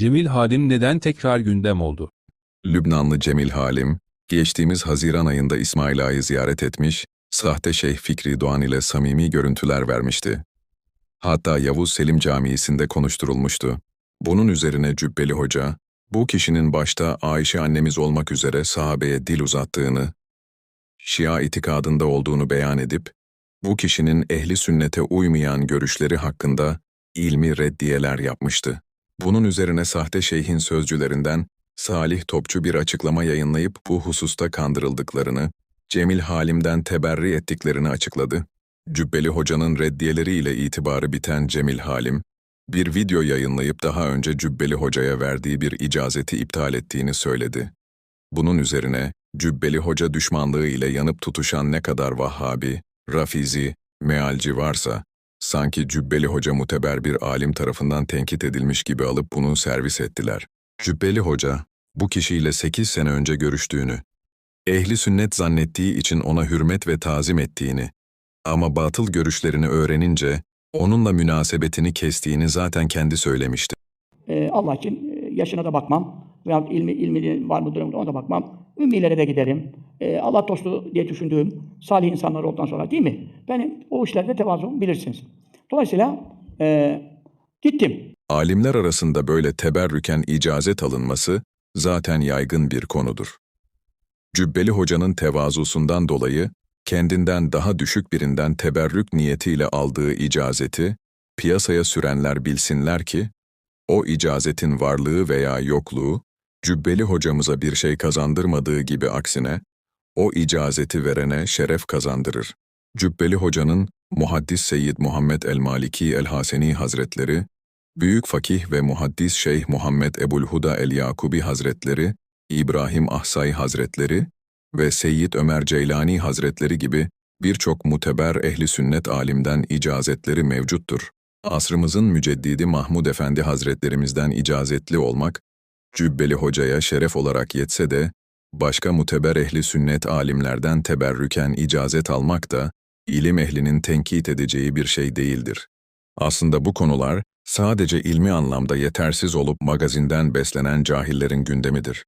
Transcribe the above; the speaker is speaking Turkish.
Cemil Halim neden tekrar gündem oldu? Lübnanlı Cemil Halim, geçtiğimiz Haziran ayında İsmail Ağa'yı ziyaret etmiş, sahte Şeyh Fikri Doğan ile samimi görüntüler vermişti. Hatta Yavuz Selim Camii'sinde konuşturulmuştu. Bunun üzerine Cübbeli Hoca, bu kişinin başta Ayşe annemiz olmak üzere sahabeye dil uzattığını, Şia itikadında olduğunu beyan edip, bu kişinin ehli sünnete uymayan görüşleri hakkında ilmi reddiyeler yapmıştı. Bunun üzerine sahte şeyhin sözcülerinden Salih Topçu bir açıklama yayınlayıp bu hususta kandırıldıklarını, Cemil Halim'den teberri ettiklerini açıkladı. Cübbeli Hoca'nın reddiyeleriyle itibarı biten Cemil Halim, bir video yayınlayıp daha önce Cübbeli Hoca'ya verdiği bir icazeti iptal ettiğini söyledi. Bunun üzerine Cübbeli Hoca düşmanlığı ile yanıp tutuşan ne kadar Vahhabi, Rafizi, Mealci varsa, sanki Cübbeli Hoca muteber bir alim tarafından tenkit edilmiş gibi alıp bunu servis ettiler. Cübbeli Hoca, bu kişiyle 8 sene önce görüştüğünü, ehli sünnet zannettiği için ona hürmet ve tazim ettiğini, ama batıl görüşlerini öğrenince onunla münasebetini kestiğini zaten kendi söylemişti. Ee, Allah için e, yaşına da bakmam. Veya ilmi, ilmi var mıdır ona da bakmam. Ümmilere de giderim. Ee, Allah dostu diye düşündüğüm salih insanlar olduktan sonra değil mi? Benim o işlerde tevazuum bilirsiniz. Dolayısıyla e, gittim. Alimler arasında böyle teberrüken icazet alınması zaten yaygın bir konudur. Cübbeli Hoca'nın tevazusundan dolayı kendinden daha düşük birinden teberrük niyetiyle aldığı icazeti piyasaya sürenler bilsinler ki o icazetin varlığı veya yokluğu Cübbeli hocamıza bir şey kazandırmadığı gibi aksine o icazeti verene şeref kazandırır. Cübbeli hocanın Muhaddis Seyyid Muhammed el-Maliki el-Haseni Hazretleri, Büyük Fakih ve Muhaddis Şeyh Muhammed Ebu'l-Huda el-Yakubi Hazretleri, İbrahim Ahsay Hazretleri ve Seyyid Ömer Ceylani Hazretleri gibi birçok muteber ehli sünnet alimden icazetleri mevcuttur. Asrımızın müceddidi Mahmud Efendi Hazretlerimizden icazetli olmak, Cübbeli Hoca'ya şeref olarak yetse de, başka muteber ehli sünnet alimlerden teberrüken icazet almak da, ilim ehlinin tenkit edeceği bir şey değildir. Aslında bu konular, sadece ilmi anlamda yetersiz olup magazinden beslenen cahillerin gündemidir.